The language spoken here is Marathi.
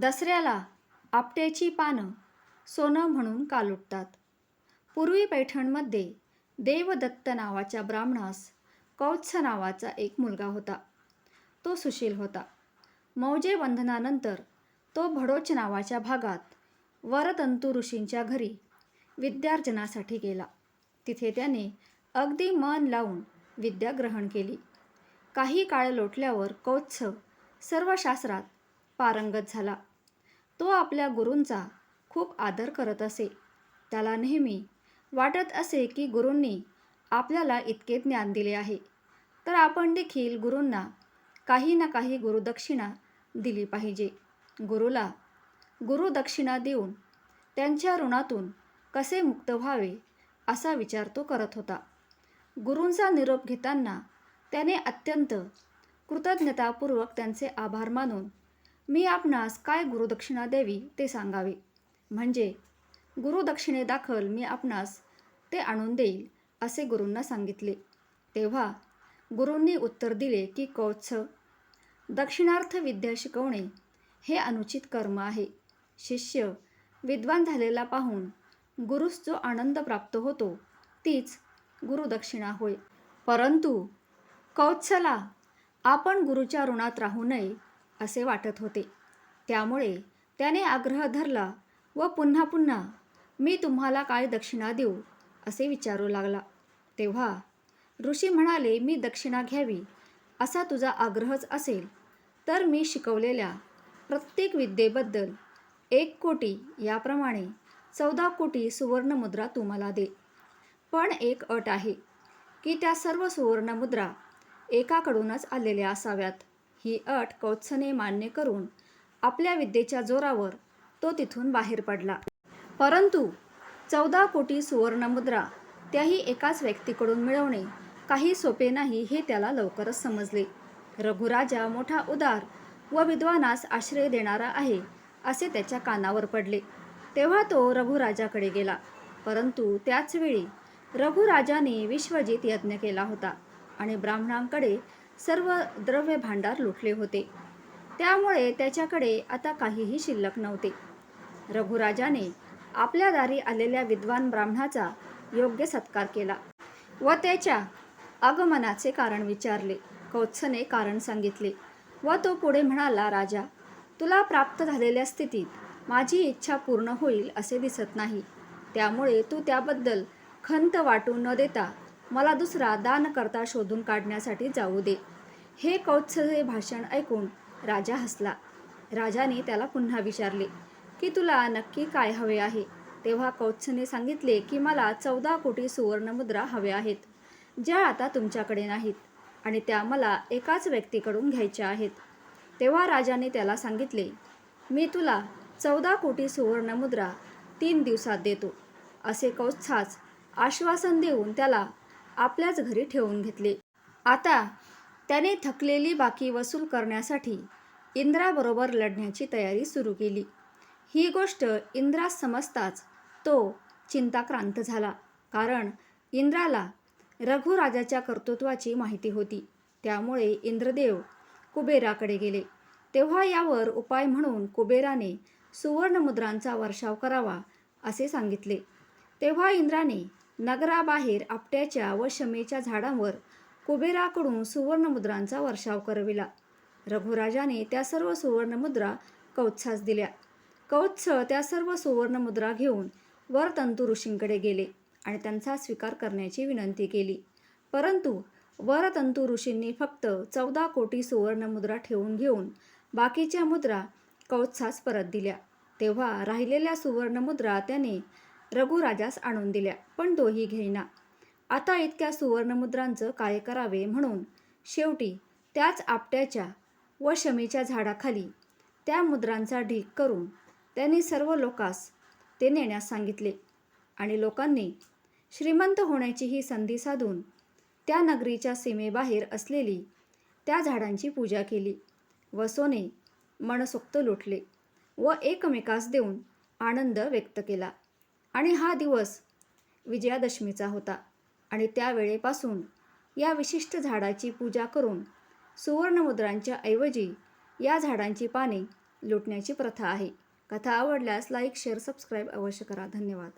दसऱ्याला आपट्याची पानं सोनं म्हणून कालुटतात. पूर्वी पैठणमध्ये देवदत्त नावाच्या ब्राह्मणास कौत्स नावाचा एक मुलगा होता. तो सुशील होता. मौजे बंधनानंतर तो भडोच नावाच्या भागात वरतंतू ऋषींच्या घरी विद्यार्जनासाठी गेला. तिथे त्याने अगदी मन लावून विद्या ग्रहण केली. काही काळ लोटल्यावर कौत्स सर्व शास्त्रात पारंगत झाला. तो आपल्या गुरूंचा खूप आदर करत असे. त्याला नेहमी वाटत असे की गुरूंनी आपल्याला इतके ज्ञान दिले आहे. तर आपण देखील गुरूंना काही ना काही गुरुदक्षिणा दिली पाहिजे. गुरुला गुरुदक्षिणा देऊन त्यांच्या ऋणातून कसे मुक्त व्हावे असा विचार तो करत होता. गुरूंचा निरोप घेताना त्याने अत्यंत कृतज्ञतापूर्वक त्यांचे आभार मानून मी आपणास काय गुरुदक्षिणा द्यावी ते सांगावे. म्हणजे गुरुदक्षिणेदाखल मी आपणास ते आणून देईल असे गुरूंना सांगितले. तेव्हा गुरूंनी उत्तर दिले की कौत्स दक्षिणार्थ विद्या शिकवणे हे अनुचित कर्म आहे. शिष्य विद्वान झालेला पाहून गुरुस जो आनंद प्राप्त होतो तीच गुरुदक्षिणा होय. परंतु कौत्सला आपण गुरुच्या ऋणात राहू नये असे वाटत होते. त्यामुळे त्याने आग्रह धरला व पुन्हा पुन्हा मी तुम्हाला काय दक्षिणा देऊ? असे विचारू लागला. तेव्हा ऋषी म्हणाले मी दक्षिणा घ्यावी असा तुझा आग्रहच असेल. तर मी शिकवलेल्या प्रत्येक विद्येबद्दल एक कोटी याप्रमाणे चौदा कोटी सुवर्णमुद्रा तुम्हाला दे. पण एक अट आहे की त्या सर्व सुवर्णमुद्रा एकाकडूनच आलेल्या असाव्यात. ही अट कौत्सने मान्य करून आपल्या विद्येच्या जोरावर तो तिथून बाहेर पडला. परंतु चौदा कोटी सुवर्णमुद्रा त्याही एकाच व्यक्तीकडून मिळवणे काही सोपे नाही हे त्याला लवकरच समजले. रघुराजा मोठा उदार व विद्वानास आश्रय देणारा आहे असे त्याच्या कानावर पडले. तेव्हा तो रघुराजाकडे गेला. परंतु त्याचवेळी रघुराजाने विश्वजित यज्ञ केला होता आणि ब्राह्मणांकडे सर्व द्रव्य भांडार लुटले होते. त्यामुळे त्याच्याकडे आता काहीही शिल्लक नव्हते. रघुराजाने आपल्या दारी आलेल्या विद्वान ब्राह्मणाचा योग्य सत्कार केला व त्याच्या आगमनाचे कारण विचारले कौत्सने कारण सांगितले व तो पुढे म्हणाला राजा तुला प्राप्त झालेल्या स्थितीत माझी इच्छा पूर्ण होईल असे दिसत नाही. त्यामुळे तू त्याबद्दल खंत वाटू न देता मला दुसरा दानकर्ता शोधून काढण्यासाठी जाऊ दे. हे कौत्सचे भाषण ऐकून राजा हसला. राजाने त्याला पुन्हा विचारले की तुला नक्की काय हवे आहे? तेव्हा कौत्सने सांगितले की मला चौदा कोटी सुवर्णमुद्रा हव्या आहेत ज्या आता तुमच्याकडे नाहीत आणि त्या मला एकाच व्यक्तीकडून घ्यायच्या आहेत. तेव्हा राजाने त्याला सांगितले मी तुला चौदा कोटी सुवर्णमुद्रा तीन दिवसात देतो. असे कौत्साच आश्वासन देऊन त्याला आपल्याच घरी ठेवून घेतले. आता त्याने थकलेली बाकी वसूल करण्यासाठी इंद्राबरोबर लढण्याची तयारी सुरू केली. ही गोष्ट इंद्रास समजताच तो चिंताक्रांत झाला कारण इंद्राला रघुराजाच्या कर्तृत्वाची माहिती होती. त्यामुळे इंद्रदेव कुबेराकडे गेले. तेव्हा यावर उपाय म्हणून कुबेराने सुवर्णमुद्रांचा वर्षाव करावा असे सांगितले. तेव्हा इंद्राने नगराबाहेर आपट्याच्या व शमेच्या झाडांवर कुबेराकडून सुवर्णमुद्रांचा वर्षाव करविला. रघुराजाने त्या सर्व सुवर्णमुद्रा कौत्सास दिल्या. कौत्स त्या सर्व सुवर्णमुद्रा घेऊन वरतंतू ऋषींकडे गेले आणि त्यांचा स्वीकार करण्याची विनंती केली. परंतु वरतंतू ऋषींनी फक्त चौदा कोटी सुवर्णमुद्रा ठेवून घेऊन बाकीच्या मुद्रा कौत्सास परत दिल्या. तेव्हा राहिलेल्या सुवर्णमुद्रा त्याने रघुराजास आणून दिल्या पण तोही घेईना. आता इतक्या सुवर्णमुद्रांचं काय करावे म्हणून शेवटी त्याच आपट्याच्या व शमीच्या झाडाखाली त्या मुद्रांचा ढीक करून त्यांनी सर्व लोकास ते नेण्यास सांगितले आणि लोकांनी श्रीमंत होण्याची ही संधी साधून त्या नगरीच्या सीमेबाहेर असलेली त्या झाडांची पूजा केली व सोने मनसोक्त लुटले व एकमेकास देऊन आनंद व्यक्त केला. आणि हा दिवस विजयादशमीचा होता. आणि त्या वेळेपासून या विशिष्ट झाडाची पूजा करून सुवर्णमुद्रांच्या ऐवजी या झाडांची पाने लुटण्याची प्रथा आहे. कथा आवडल्यास लाईक शेअर सबस्क्राईब अवश्य करा. धन्यवाद.